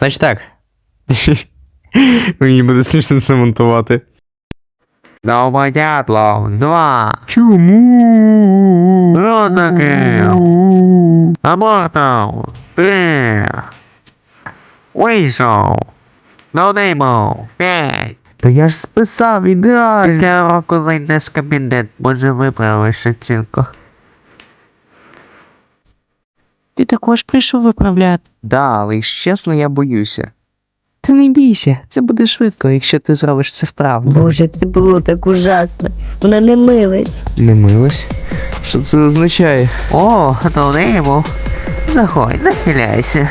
Значить так. Мені буде смішно це монтувати. Нове дятло, два. Чому? Що таке? Абортов, три. Вийшов. Додимо, п'ять. Та я ж списав ідеально. Після року зайдеш в кабінет, може виправиш оцінку. Ти також прийшов виправляти. Да, але чесно, я боюся. Та не бійся, це буде швидко, якщо ти зробиш це вправно. Боже, це було так ужасно. Вона не милась. Не милась? Що це означає? О, додимо. Заходь, нахиляйся.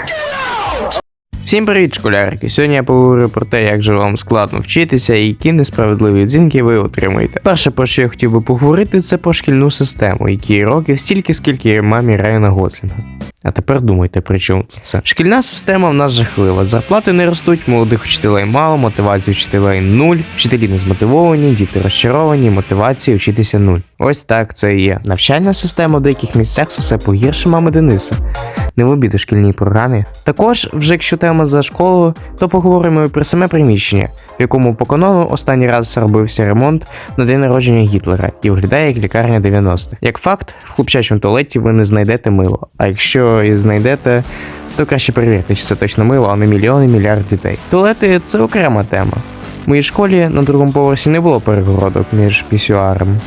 Всім привіт, школярики! Сьогодні я поговорю про те, як же вам складно вчитися і які несправедливі оцінки ви отримуєте. Перше, про що я хотів би поговорити, це про шкільну систему, якій років стільки, скільки мамі Райана Гослінга. А тепер думайте, при чому тут це. Шкільна система в нас жахлива. Зарплати не ростуть, молодих вчителей мало, мотивації вчителей нуль, вчителі не змотивовані, діти розчаровані, мотивації вчитися нуль. Ось так це і є. Навчальна система в деяких місцях все погірше мами Дениса не в обіду шкільній програмі. Також, вже якщо тема за школою, то поговоримо і про саме приміщення, в якому по канону останній раз робився ремонт на день народження Гітлера і виглядає як лікарня 90-х. Як факт, в хлопчачому туалеті ви не знайдете мило. А якщо і знайдете, то краще перевірте, чи це точно мило, а не мільйони мільярд дітей. Туалети це окрема тема. В моїй школі на другому поверсі не було перегородок між пісюарами,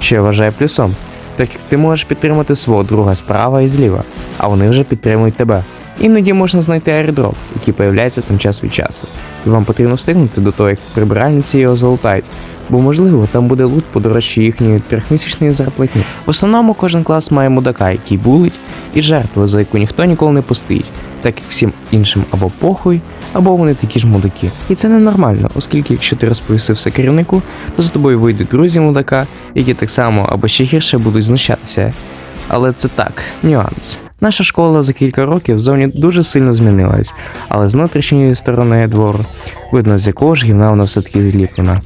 що я вважаю плюсом так як ти можеш підтримати свого друга справа і зліва, а вони вже підтримують тебе. Іноді можна знайти аердроп, який появляється там час від часу, і вам потрібно встигнути до того, як прибиральниці його залутають, бо можливо там буде лут подорожче їхньої трьохмісячної зарплатні. В основному кожен клас має мудака, який булить, і жертву, за яку ніхто ніколи не постоїть, так як всім іншим або похуй, або вони такі ж мудаки. І це ненормально, оскільки якщо ти розповісив все керівнику, то за тобою вийдуть друзі мудака, які так само або ще гірше будуть знущатися. Але це так, нюанс. Наша школа за кілька років зовні дуже сильно змінилась, але з внутрішньої сторони двору видно, з якого ж гівна вона все-таки зліплена.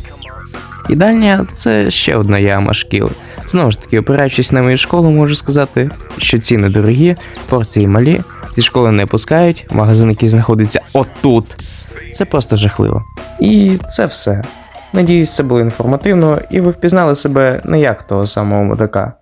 Їдальня це ще одна яма шкіл. Знову ж таки, опираючись на мою школу, можу сказати, що ціни дорогі, порції малі, зі школи не пускають, магазин, який знаходиться отут. Це просто жахливо. І це все. Надіюсь, це було інформативно, і ви впізнали себе не як того самого мудака.